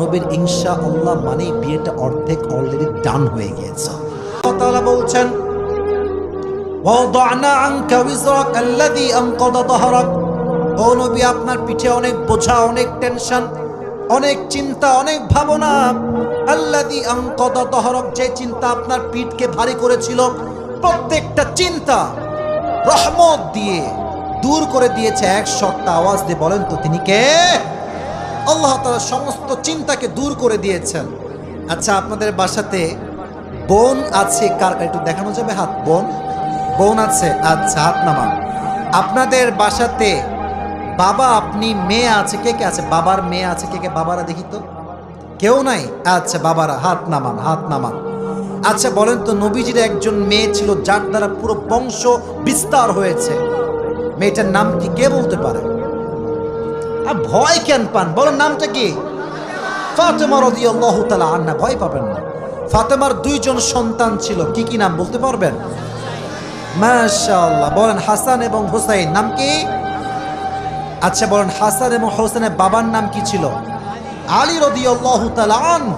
নবীর ইনশা আল্লাহ মানে বিয়েটা অর্ধেক অলরেডি ডান হয়ে গিয়েছে। আল্লাহ বলছেন আপনার পিঠে অনেক বোঝা, অনেক টেনশন, অনেক চিন্তা, অনেক ভাবনা। আল্লাযী আনকাদা যাহরাক যে চিন্তা আপনার পিঠকে ভারী করেছিল, প্রত্যেকটা চিন্তা রহমত দিয়ে দূর করে দিয়েছে। এক সত্তা আওয়াজ দিয়ে বলেন তো, তিনি কে? আল্লাহ তাআলা সমস্ত চিন্তাকে দূর করে দিয়েছেন। আচ্ছা আপনাদের বাসাতে বোন আছে, কার কার একটু দেখানো যাবে? হাত, বোন? বোন আছে আচ্ছা হাত নামান। আপনাদের বাসাতে বাবা, আপনি মেয়ে আছে, কে কে আছে? বাবার মেয়ে আছে, কে কে? বাবারা দেখি তো। কেউ নাই? আচ্ছা বাবারা, হাত নামান হাত নামান। আচ্ছা বলেন তো, নবীজির একজন মেয়ে ছিল, যার দ্বারা পুরো বংশ বিস্তার হয়েছে। মেয়েটার নাম কি কে বলতে পারে? ভয় কেন পান? বলেন নামটা কি? ফাতেমা রাদিয়াল্লাহু তাআলা আন্না ভয় পাবেন না। ফাতেমার দুইজন সন্তান ছিল, কি কি নাম বলতে পারবেন? মাশাআল্লাহ, বলেন হাসান এবং হুসাইন, নাম কি? আচ্ছা বলেন হাসান এবং হোসেনের বাবার নাম কি ছিল? আলী রাদিয়াল্লাহু তাআলা আন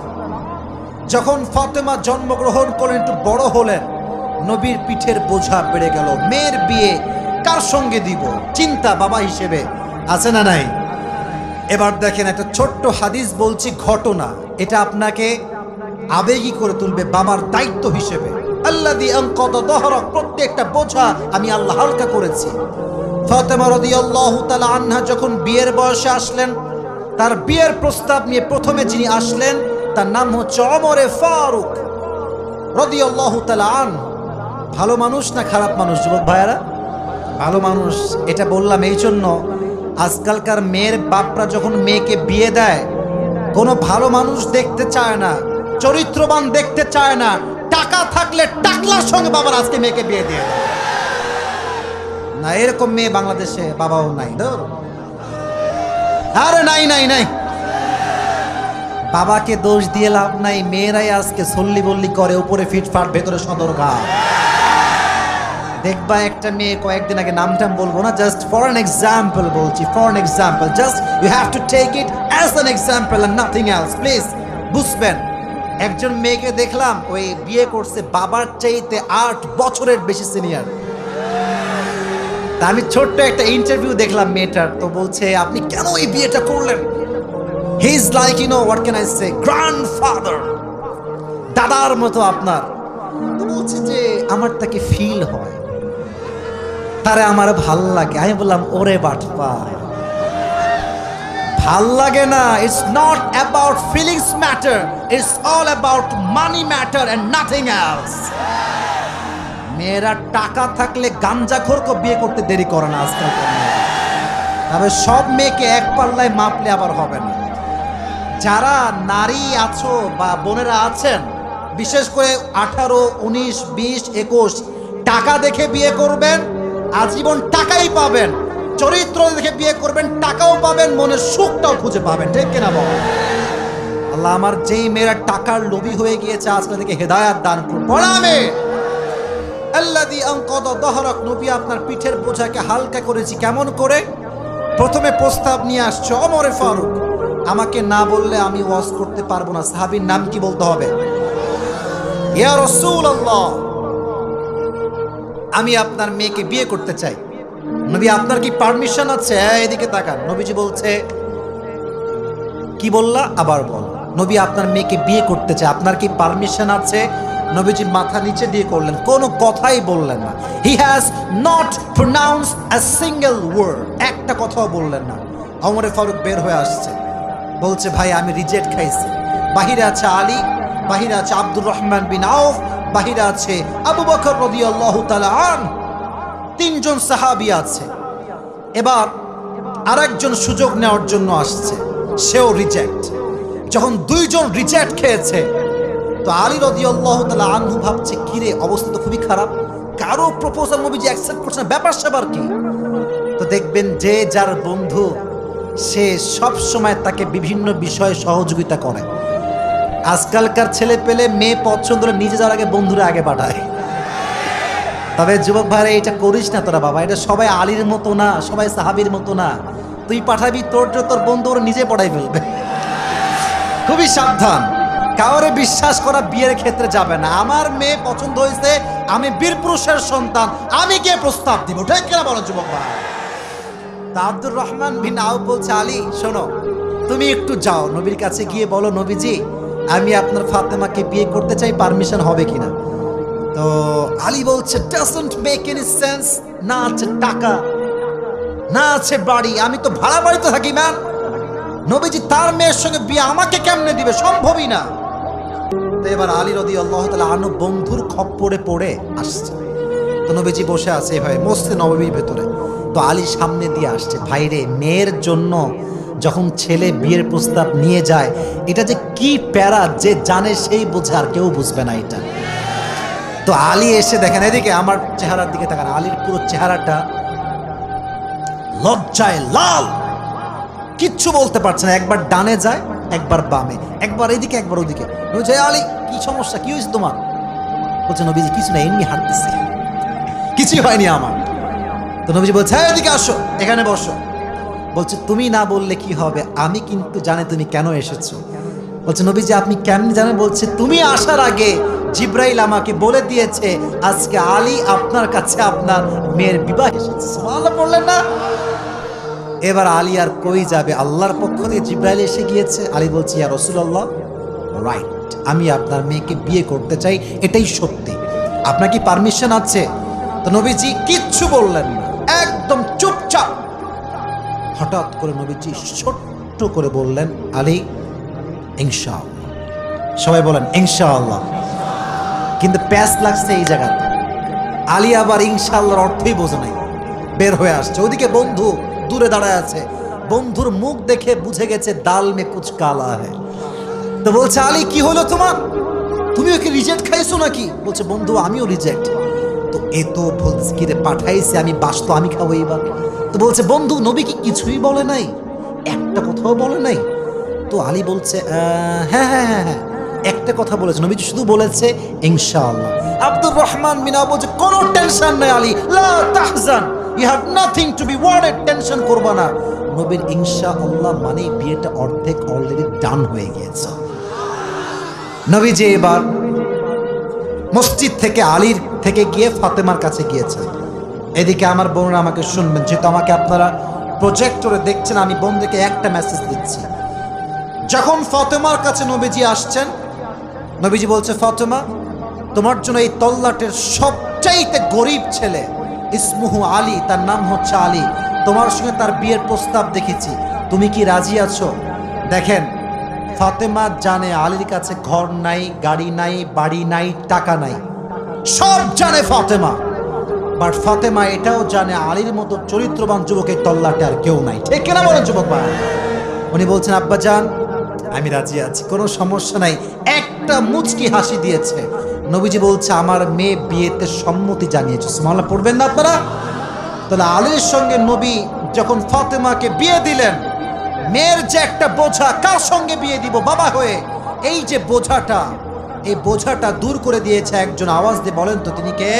যখন ফাতেমা জন্মগ্রহণ করলেন, একটু বড় হলেন, নবীর পিঠের বোঝা বেড়ে গেল। মেয়ের বিয়ে কার সঙ্গে দিব? চিন্তা বাবা হিসেবে, আছে না নাই? এবার দেখেন একটা ছোট্ট হাদিস বলছি ঘটনা। এটা আপনাকে আবেগী করে তুলবে, বাবার দায়িত্ব হিসেবে। আল্লাহ দি অঙ্কত দহরক, প্রত্যেকটা বোঝা আমি আল্লাহ হালকা করেছি। ফাতেমা রাদিয়াল্লাহু তাআলা আনহা যখন বিয়ের বয়সে আসলেন, তার বিয়ের প্রস্তাব নিয়ে প্রথমে যিনি আসলেন, তার নাম হচ্ছে অমরে ফারুক রাদিয়াল্লাহু তাআলা আন ভালো মানুষ না খারাপ মানুষ, যুবক ভাইয়ারা? ভালো মানুষ, এটা বললাম এই জন্য আজকালকার মেয়ের বাপরা যখন মেয়েকে বিয়ে দেয়, কোনো ভালো মানুষ দেখতে চায় না, চরিত্রবান দেখতে চায় না, টাকা থাকলে টাকলার সঙ্গে বাবার আজকে মেয়েকে বিয়ে দিয়ে দেয়। না, এরকম মেয়ে বাংলাদেশে বাবাও নাই ধর আরে নাই নাই নাই। বাবাকে দোষ দিয়ে লাভ নাই, মেয়েরাই আজকে সল্লি বল্লি করে, উপরে ফিটফাট, ভেতরে সদরঘা দেখবা একটা মেয়ে কয়েকদিন আগে নামটাম বলব না জাস্ট ফর অ্যান এক্সাম্পল বলছি for an example just you have to take it as an example and nothing else please বুঝবেন? একজন মেয়েকে দেখলাম, ওই বিয়ে করছে, বাবার চাইতে আট বছরের বেশি সিনিয়র তা আমি ছোট্ট একটা ইন্টারভিউ দেখলাম মেয়েটার, তো বলছে, আপনি কেন এই বিয়েটা করলেন? He is like you know what can I say grandfather দাদার মতো আপনার। বলছে যে, আমার তাকে ফিল হয়। তারে আমার ভালো লাগে। আমি বললাম, ওরে বাটপা। ভালো লাগে না। It's not about feelings matter it's all about money matter and nothing else মেয়েরা টাকা থাকলে গাঞ্জাখোরকে বিয়ে করতে দেরি করে না মেয়েরা। তবে সব মেয়েকে এক পাল্লায় মাপলে আবার হবে না। যারা নারী আছো বা বোনেরা আছেন, বিশেষ করে আঠারো, উনিশ, বিশ, একুশ, টাকা দেখে বিয়ে করবেন আজীবন টাকাই পাবেন। চরিত্র দেখে বিয়ে করবেন, টাকাও পাবেন, মনের সুখটাও খুঁজে পাবেন, ঠিক কিনা বাবা আল্লাহ আমার যেই মেয়েরা টাকার লোভী হয়ে গিয়েছে আজকে থেকে হেদায়াত দান করুন। পড়ামে আল্লাদি অঙ্কদ দহরক, নবী আপনার পিঠের বোঝাকে হালকা করেছি, কেমন করে? প্রথমে প্রস্তাব নিয়ে আসছে, অমরে ফারুক। আমাকে না বললে আমি ওয়াজ করতে পারব না। সাহাবীর নাম কি বলতে হবে? ইয়া রসুল আল্লাহ আমি আপনার মেয়েকে বিয়ে করতে চাই। নবী আপনার কি পারমিশন আছে? হ্যাঁ, এদিকে তাকান। নবীজি বলছে কি বললা? আবার বল। নবী আপনার মেয়েকে বিয়ে করতে চায়। আপনার কি পারমিশন আছে? নবীজি মাথা নিচে দিয়ে করলেন। কোনো কথাই বললেন না। He has not pronounce a single word একটা কথাও বললেন না। অমরে ফারুক বের হয়ে আসছে। বলছে ভাই আমি রিজেক্ট খাইছি। বাহিরে আছে আলী বাহিরে আছে আব্দুর রহমান বিন আউফ। বাহিরে আছে আবু বকর রাদিয়াল্লাহু তাআলা আন তিনজন সাহাবি আছে। এবার আরেকজন সুযোগ নেওয়ার জন্য আসছে। সেও রিজেক্ট যখন দুইজন রিজেক্ট খেয়েছে, তো আলী রদি আল্লাহ তালা আনহু ভাবছে, কিরে, অবস্থা তো খুবই খারাপ। কারও প্রপোজাল নবীজি অ্যাকসেপ্ট করছে না, ব্যাপার স্যাপার কি? তো দেখবেন যে যার বন্ধু, সে সব সময় তাকে বিভিন্ন বিষয়ে সহযোগিতা করে। আজকালকার ছেলে পেলে মেয়ে পছন্দ হলে নিজে যাওয়ার আগে বন্ধুরা আগে পাঠায়। তবে যুবক ভাইরা, এটা করিস না তোরা বাবা, এটা সবাই আলীর মতো না, সবাই সাহাবির মতো না। তুই পাঠাবি তোর তোর বন্ধু ওরা নিজে পড়াই ফেলবে। খুবই সাবধান। কাউরে বিশ্বাস করা বিয়ের ক্ষেত্রে যাবে না। আমার মেয়ে পছন্দ হয়েছে, আমি বীর পুরুষের সন্তান, আমি কে প্রস্তাব দিব। ঠিক কিনা বলো যুবক ভাই? তা আব্দুর রহমান বিন আউ বলছে, আলী, শোনো, তুমি একটু যাও। নবীর কাছে গিয়ে বলো, নবীজি আমি আপনার ফাতেমাকে বিয়ে করতে চাই পারমিশন হবে কিনা? তো আলী বলছে ডাজন্ট মেক এনি সেন্স না আছে টাকা, না আছে বাড়ি, আমি তো ভাড়া বাড়িতে থাকি ম্যান নবীজি তার মেয়ের সঙ্গে বিয়ে আমাকে কেমনে দিবে? সম্ভবই না। এবার আলী রদি আল্লাহ তালা আনু বন্ধুর খপ্পরে পড়ে আসছে। তো নবীজি বসে আছে এভাবে মসজিদ নবমীর ভেতরে। তো আলী সামনে দিয়ে আসছে, ভাইরে, মেয়ের জন্য যখন ছেলে বিয়ের প্রস্তাব নিয়ে যায়, এটা যে কি প্যারা যে জানে সেই বোঝে আর কেউ বুঝবে না এটা। তো আলী এসে দেখেন, এদিকে আমার চেহারার দিকে তাকান। আলীর পুরো চেহারাটা লজ্জায় লাল। কিচ্ছু বলতে পারছে না। একবার ডানে যায়, একবার বামে। একবার এদিকে, একবার ওদিকে। নবীজি আলী, কি সমস্যা? কি হয়েছে তোমার? বলছে, নবীজি, কিছু না, এমনি হাঁটতেছে। কিছুই হয়নি আমার। তো নবীজি বলছে হ্যাঁ এদিকে আসো, এখানে বসো। বলছে, তুমি না বললে কি হবে? আমি কিন্তু জানি তুমি কেন এসেছ। বলছে, নবীজি, আপনি কেন জানেন? বলছে, তুমি আসার আগে জিব্রাইল আমাকে বলে দিয়েছে, আজকে আলী আপনার কাছে আপনার মেয়ের বিবাহ এসেছে। বললেন না? এবার আলী আর কই যাবে? আল্লাহর পক্ষ থেকে জিব্রাইল এসে গিয়েছে। আলী বলছি, ইয়া রসুল্লাহ রাইট আমি আপনার মেয়েকে বিয়ে করতে চাই, এটাই সত্যি। আপনার কি পারমিশন আছে? তো নবীজি কিচ্ছু বললেন না, একদম চুপচাপ হঠাৎ করে নবীজি ছোট্ট করে বললেন, আলী, ইনশাআল্লাহ। সবাই বলেন, ইনশাআল্লাহ। কিন্তু প্যাস লাগছে এই জায়গাতে। আলী আবার ইনশাআল্লাহর অর্থই বোঝে নাই। বের হয়ে আসছে। ওদিকে বন্ধু দূরে দাঁড়ায় আছে। বন্ধুর মুখ দেখে বুঝে গেছে দাল মে কুচ কালা হ্যায়। তো বলছে, আলী, কি হলো তোমার? তুমি ওকে রিজেক্ট খাইছো নাকি? বলছে, বন্ধু, আমিও রিজেক্ট তো এ তো পাঠাইছে, আমি বাস তো আমি খাব এবার তো বলছে বন্ধু নবী কি কিছুই বলে নাই? একটা কথাও বলে নাই? তো আলী বলছে "আহ, হ্যাঁ হ্যাঁ হ্যাঁ হ্যাঁ একটা কথা বলেছে। নবীজি শুধু বলেছে ইনশাআল্লাহ। আব্দুর রহমান মিনা বলছে কোনো টেনশন নাই আলী লা তাহজান you have nothing to be worried tension করবা না। নবীর ইনশাআল্লাহ মানে বিয়েটা অর্ধেক অলরেডি ডান হয়ে গিয়েছে। নবীজি এবার মসজিদ থেকে আলীর থেকে গিয়ে ফাতেমার কাছে গিয়েছে। এদিকে আমার বোনরা আমাকে শুনবেন, যেহেতু আমাকে আপনারা প্রজেক্টরে দেখছেন, আমি বোনদেরকে একটা মেসেজ দিচ্ছি। যখন ফতেমার কাছে নবীজি আসছেন, নবীজি বলছে, ফাতেমা, তোমার জন্য এই তল্লাটের সবচাইতে গরিব ছেলে, ইসমুহু আলী, তার নাম হচ্ছে আলী, তোমার সঙ্গে তার বিয়ের প্রস্তাব দেখেছি, তুমি কি রাজি আছো? দেখেন, ফাতেমা জানে আলীর কাছে ঘর নাই, গাড়ি নাই, বাড়ি নাই, টাকা নাই, সব জানে ফাতেমা। বাট ফাতেমা এটাও জানে আলীর মতো চরিত্রবান যুবকের তল্লাটে আর কেউ নাই। ঠিক কিনা বলেন যুবক ভাই? উনি বলছেন, আব্বা যান আমি রাজি আছি, কোনো সমস্যা নাই। একটা মুচকি হাসি দিয়েছে। নবীজি বলছে, আমার মেয়ে বিয়েতে সম্মতি জানিয়েছে। সুমাল্লাহ পড়বেন না আপনারা? তাহলে আলীর সঙ্গে নবী যখন ফাতেমাকে বিয়ে দিলেন, মেয়ের যে একটা বোঝা, কার সঙ্গে বিয়ে দিব, বাবা হয়ে, এই যে বোঝাটা, এই বোঝাটা দূর করে দিয়েছে একজন আওয়াজ দিয়ে বলেন তো, তিনি কে?